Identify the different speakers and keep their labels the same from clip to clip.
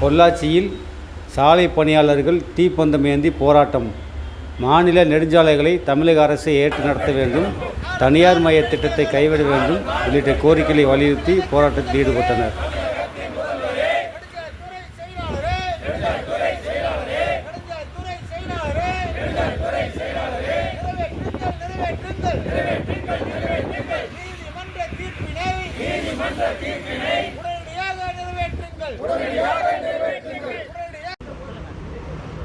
Speaker 1: பொள்ளாச்சியில் சாலை பணியாளர்கள் தீப்பந்தம் ஏந்தி போராட்டம். மாநில நெடுஞ்சாலைகளை தமிழக அரசு ஏற்று நடத்த வேண்டும். தனியார் மய திட்டத்தை கைவிட வேண்டும் உள்ளிட்ட கோரிக்கைகளை வலியுறுத்தி போராட்டத்தில் ஈடுபட்டனர்.
Speaker 2: நீதிமன்ற தீர்ப்பினை நீதிமன்ற தீர்ப்பினை உடனடியாக நிறைவேற்றுங்கள் உடனடியாக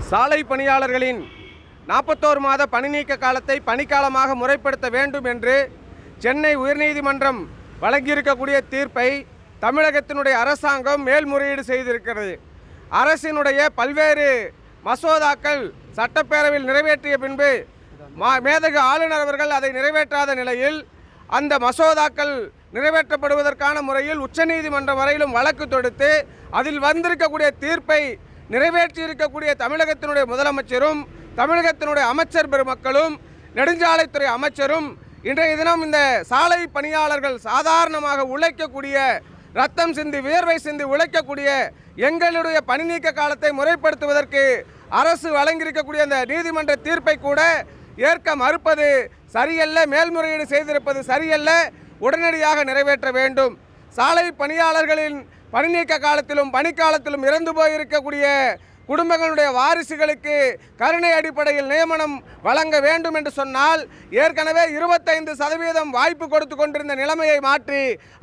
Speaker 3: சாலை பணியாளர்களின் நாற்பத்தோரு மாத பணிநீக்க காலத்தை பணிக்காலமாக முறைப்படுத்த வேண்டும் என்று சென்னை உயர்நீதிமன்றம் வழங்கியிருக்கக்கூடிய தீர்ப்பை தமிழகத்தினுடைய அரசாங்கம் மேல்முறையீடு செய்திருக்கிறது. அரசினுடைய பல்வேறு மசோதாக்கள் சட்டப்பேரவையில் நிறைவேற்றிய பின்பு மா மேதகு ஆளுநர் அவர்கள் அதை நிறைவேற்றாத நிலையில் அந்த மசோதாக்கள் நிறைவேற்றப்படுவதற்கான முறையில் உச்சநீதிமன்றம் வரையிலும் வழக்கு தொடுத்து அதில் வந்திருக்கக்கூடிய தீர்ப்பை நிறைவேற்றி இருக்கக்கூடிய தமிழகத்தினுடைய முதலமைச்சரும் தமிழகத்தினுடைய அமைச்சர் பெருமக்களும் நெடுஞ்சாலைத்துறை அமைச்சரும் இன்றைய தினம் இந்த சாலை பணியாளர்கள் சாதாரணமாக உழைக்கக்கூடிய ரத்தம் சிந்தி வியர்வை சிந்தி உழைக்கக்கூடிய எங்களுடைய பணி நீக்க காலத்தை முறைப்படுத்துவதற்கு அரசு வழங்கியிருக்கக்கூடிய அந்த நீதிமன்ற தீர்ப்பை கூட ஏற்க மறுப்பது சரியல்ல மேல்முறையீடு செய்திருப்பது சரியல்ல உடனடியாக நிறைவேற்ற வேண்டும். சாலை பணியாளர்களின் பணிநீக்க காலத்திலும் பணிக்காலத்திலும் இறந்து போயிருக்கக்கூடிய குடும்பங்களுடைய வாரிசுகளுக்கு கருணை அடிப்படையில் நியமனம் வழங்க வேண்டும் என்று சொன்னால் ஏற்கனவே இருபத்தைந்து சதவீதம் வாய்ப்பு கொடுத்து கொண்டிருந்த நிலைமையை மாற்றி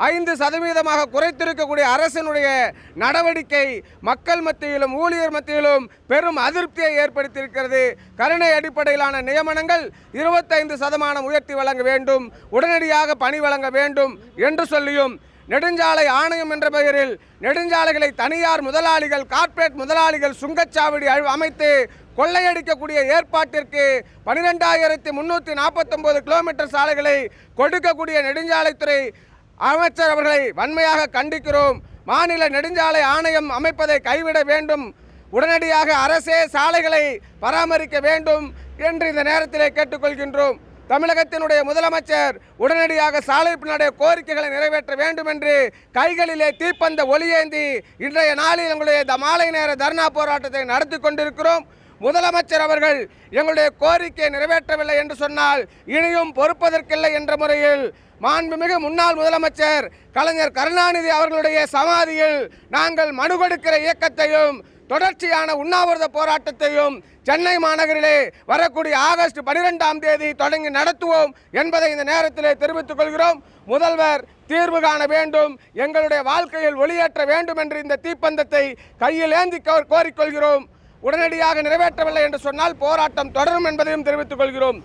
Speaker 3: ஐந்து சதவீதமாக குறைத்திருக்கக்கூடிய அரசினுடைய நடவடிக்கை மக்கள் மத்தியிலும் ஊழியர் மத்தியிலும் பெரும் அதிருப்தியை ஏற்படுத்தியிருக்கிறது. கருணை அடிப்படையிலான நியமனங்கள் இருபத்தைந்து சதமானம் உயர்த்தி வழங்க வேண்டும் உடனடியாக பணி வழங்க வேண்டும் என்று சொல்லியும் நெடுஞ்சாலை ஆணையம் என்ற பெயரில் நெடுஞ்சாலைகளை தனியார் முதலாளிகள் கார்ப்பரேட் முதலாளிகள் சுங்கச்சாவடி அமைத்து கொள்ளையடிக்கக்கூடிய ஏற்பாட்டிற்கு பனிரெண்டாயிரத்தி முன்னூற்றி நாற்பத்தொம்போது கிலோமீட்டர் சாலைகளை கொடுக்கக்கூடிய நெடுஞ்சாலைத்துறை அமைச்சர் அவர்களை வன்மையாக கண்டிக்கிறோம். மாநில நெடுஞ்சாலை ஆணையம் அமைப்பதை கைவிட வேண்டும். உடனடியாக அரசே சாலைகளை பராமரிக்க வேண்டும் என்று இந்த நேரத்திலே கேட்டுக்கொள்கின்றோம். தமிழகத்தினுடைய முதலமைச்சர் உடனடியாக சாலைப்பினுடைய கோரிக்கைகளை நிறைவேற்ற வேண்டும் என்று கைகளிலே தீப்பந்த ஒளியேந்தி இன்றைய நாளில் எங்களுடைய இந்த மாலை நேர தர்ணா போராட்டத்தை நடத்தி கொண்டிருக்கிறோம். முதலமைச்சர் அவர்கள் எங்களுடைய கோரிக்கையை நிறைவேற்றவில்லை என்று சொன்னால் இனியும் பொறுப்பதற்கில்லை என்ற முறையில் மாண்புமிகு முன்னாள் முதலமைச்சர் கலைஞர் கருணாநிதி அவர்களுடைய சமாதியில் நாங்கள் மனு கொடுக்கிற இயக்கத்தையும் தொடர்ச்சியான உண்ணாவிரத போராட்டத்தையும் சென்னை மாநகரிலே வரக்கூடிய ஆகஸ்ட் பனிரெண்டாம் தேதி தொடங்கி நடத்துவோம் என்பதை இந்த நேரத்திலே தெரிவித்துக் கொள்கிறோம். முதல்வர் தீர்வு காண வேண்டும் எங்களுடைய வாழ்க்கையில் ஒளியேற்ற வேண்டும் என்று இந்த தீப்பந்தத்தை கையில் ஏந்தி கோரிக்கொள்கிறோம். உடனடியாக நிறைவேற்றவில்லை என்று சொன்னால் போராட்டம் தொடரும் என்பதையும் தெரிவித்துக் கொள்கிறோம்.